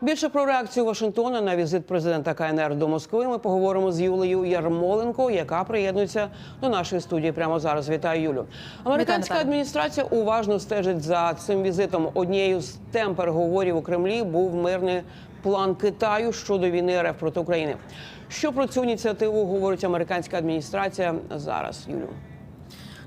Більше про реакцію Вашингтона на візит президента КНР до Москви. Ми поговоримо з Юлею Ярмоленко, яка приєднується до нашої студії прямо зараз. Вітаю Юлю. Американська адміністрація уважно стежить за цим візитом. Однією з тем переговорів у Кремлі був мирний план Китаю щодо війни РФ проти України. Що про цю ініціативу говорить американська адміністрація зараз, Юлю?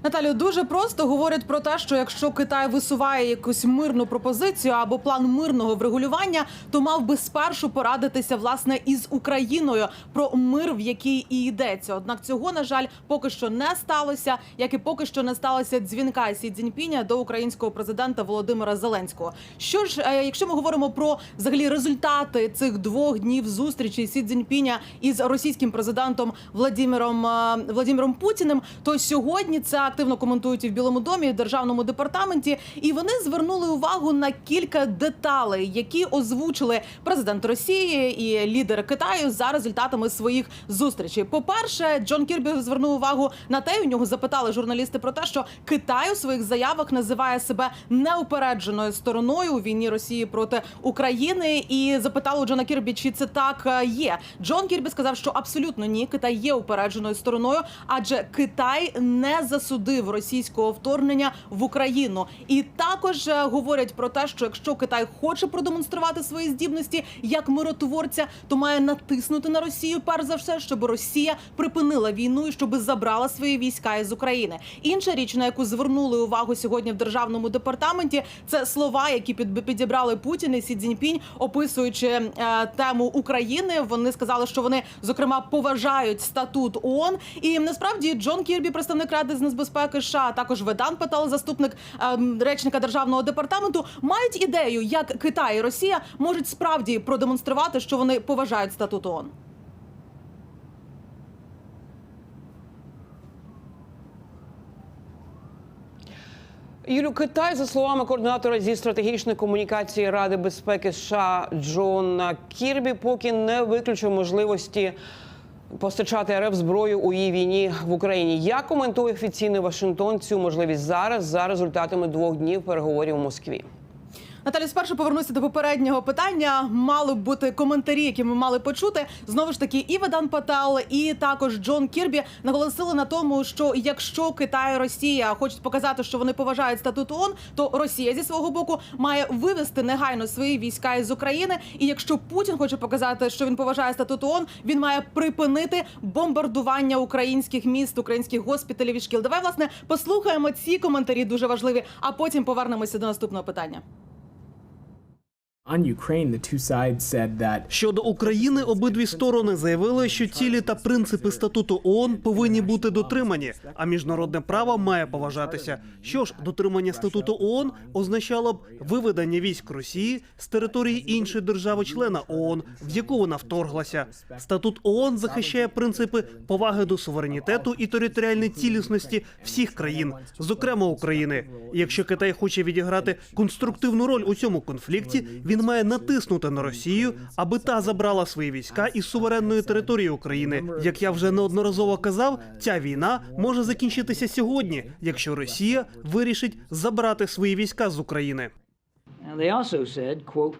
Наталю дуже просто говорять про те, що якщо Китай висуває якусь мирну пропозицію або план мирного врегулювання, то мав би спершу порадитися власне із Україною про мир, в який і йдеться. Однак цього на жаль поки що не сталося, як і поки що не сталося дзвінка Сі Цзіньпіня до українського президента Володимира Зеленського. Що ж, е, якщо ми говоримо про взагалі результати цих двох днів зустрічі Сі Цзіньпіня із російським президентом Владимиром е, Владимиром Путіним, то сьогодні це активно коментують і в Білому домі, і в державному департаменті, і вони звернули увагу на кілька деталей, які озвучили президент Росії і лідери Китаю за результатами своїх зустрічей. По перше, Джон Кірбі звернув увагу на те, у нього запитали журналісти про те, що Китай у своїх заявах називає себе неупередженою стороною у війні Росії проти України. І запитали Джона Кірбі, чи це так е, є. Джон Кірбі сказав, що абсолютно ні, Китай є упередженою стороною, адже Китай не засудив російського вторгнення в Україну. І також е, говорять про те, що якщо Китай хоче продемонструвати свої здібності як миротворця, то має натиснути на Росію перш за все, щоб Росія припинила війну і щоб забрала свої війська із України. Інша річ, на яку звернули увагу сьогодні в державному департаменті, це слова, які під- підібрали Путін і Сі Цзіньпінь, описуючи е, тему України. Вони сказали, що вони зокрема поважають статут ООН. І насправді Джон Кірбі, представник ради з нацбезпеки США, також Ведан Петал, заступник ем, речника державного департаменту, мають ідею, як Китай і Росія можуть справді продемонструвати, що вони поважають статут ООН. Юлю Китай, за словами координатора зі стратегічної комунікації Ради безпеки США Джона Кірбі, поки не виключив можливості постачати РФ зброю у її війні в Україні. Як коментує офіційний Вашингтон цю можливість зараз за результатами двох днів переговорів у Москві? Наталі, спершу повернуся до попереднього питання. Мали б бути коментарі, які ми мали почути. Знову ж таки, і Ведан Пател, і також Джон Кірбі наголосили на тому, що якщо Китай і Росія хочуть показати, що вони поважають статут ООН, то Росія зі свого боку має вивести негайно свої війська із України. І якщо Путін хоче показати, що він поважає статут ООН, він має припинити бомбардування українських міст, українських госпіталів і шкіл. Давай власне послухаємо ці коментарі, дуже важливі, а потім повернемося до наступного питання. Щодо України, обидві сторони заявили, що цілі та принципи статуту ООН повинні бути дотримані, а міжнародне право має поважатися. Що ж, дотримання статуту ООН означало б виведення військ Росії з території іншої держави-члена ООН, в яку вона вторглася. Статут ООН захищає принципи поваги до суверенітету і територіальної цілісності всіх країн, зокрема України. Якщо Китай хоче відіграти конструктивну роль у цьому конфлікті, він має натиснути на Росію, аби та забрала свої війська із суверенної території України. Як я вже неодноразово казав, ця війна може закінчитися сьогодні, якщо Росія вирішить забрати свої війська з України.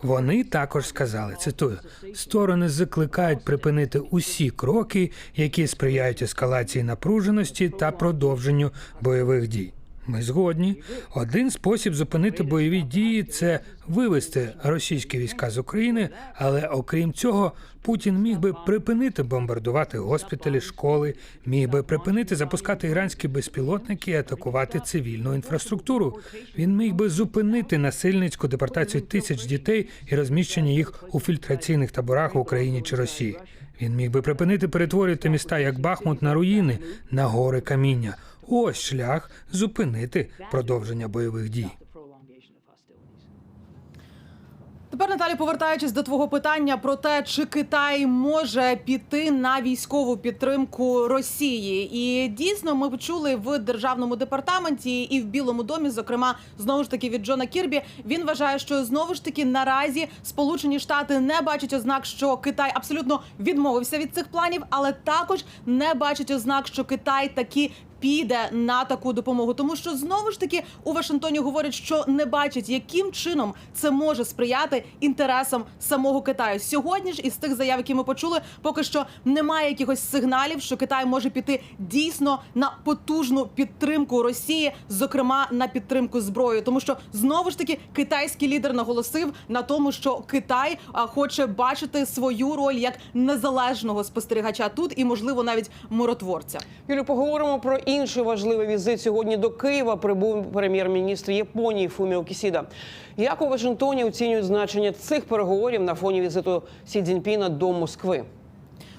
Вони також сказали, цитую, сторони закликають припинити усі кроки, які сприяють ескалації напруженості та продовженню бойових дій. Ми згодні. Один спосіб зупинити бойові дії це вивести російські війська з України. Але окрім цього, Путін міг би припинити бомбардувати госпіталі, школи, міг би припинити запускати іранські безпілотники і атакувати цивільну інфраструктуру. Він міг би зупинити насильницьку депортацію тисяч дітей і розміщення їх у фільтраційних таборах в Україні чи Росії. Він міг би припинити перетворювати міста як Бахмут на руїни, на гори каміння. Ось шлях зупинити продовження бойових дій. Тепер Наталі, повертаючись до твого питання про те, чи Китай може піти на військову підтримку Росії, і дійсно ми почули в державному департаменті і в Білому домі, зокрема, знову ж таки від Джона Кірбі. Він вважає, що знову ж таки наразі Сполучені Штати не бачать ознак, що Китай абсолютно відмовився від цих планів, але також не бачать ознак, що Китай таки піде на таку допомогу, тому що знову ж таки у Вашингтоні говорять, що не бачать, яким чином це може сприяти інтересам самого Китаю. Сьогодні ж із тих заяв, які ми почули, поки що немає якихось сигналів, що Китай може піти дійсно на потужну підтримку Росії, зокрема на підтримку зброї, тому що знову ж таки китайський лідер наголосив на тому, що Китай хоче бачити свою роль як незалежного спостерігача тут і, можливо, навіть миротворця. Юлю, поговоримо про інший важливий візит. Сьогодні до Києва прибув прем'єр-міністр Японії Фуміо Кісіда. Як у Вашингтоні оцінюють значення цих переговорів на фоні візиту Сі Цзіньпіна до Москви?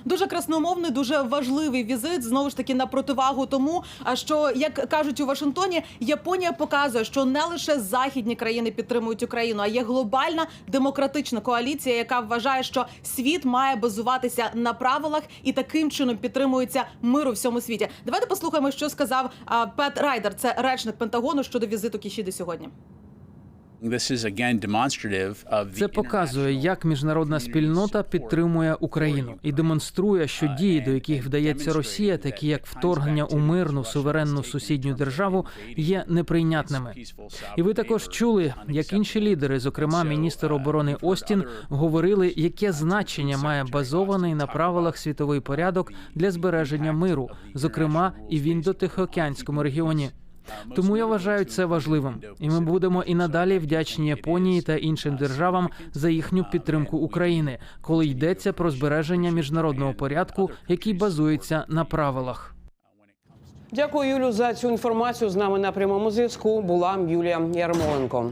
Дуже красномовний, дуже важливий візит. Знову ж таки на противагу тому, що як кажуть у Вашингтоні, Японія показує, що не лише західні країни підтримують Україну, а є глобальна демократична коаліція, яка вважає, що світ має базуватися на правилах і таким чином підтримується мир у всьому світі. Давайте послухаємо, що сказав Пет Райдер, це речник Пентагону щодо візиту Кішіди сьогодні. Це показує, як міжнародна спільнота підтримує Україну і демонструє, що дії, до яких вдається Росія, такі як вторгнення у мирну суверенну сусідню державу, є неприйнятними. І ви також чули, як інші лідери, зокрема міністр оборони Остін, говорили, яке значення має базований на правилах світовий порядок для збереження миру, зокрема і в індотихоокеанському регіоні. Тому я вважаю це важливим, і ми будемо і надалі вдячні Японії та іншим державам за їхню підтримку України, коли йдеться про збереження міжнародного порядку, який базується на правилах. Дякую, Юлю, за цю інформацію. З нами на прямому зв'язку була Юлія Ярмоленко.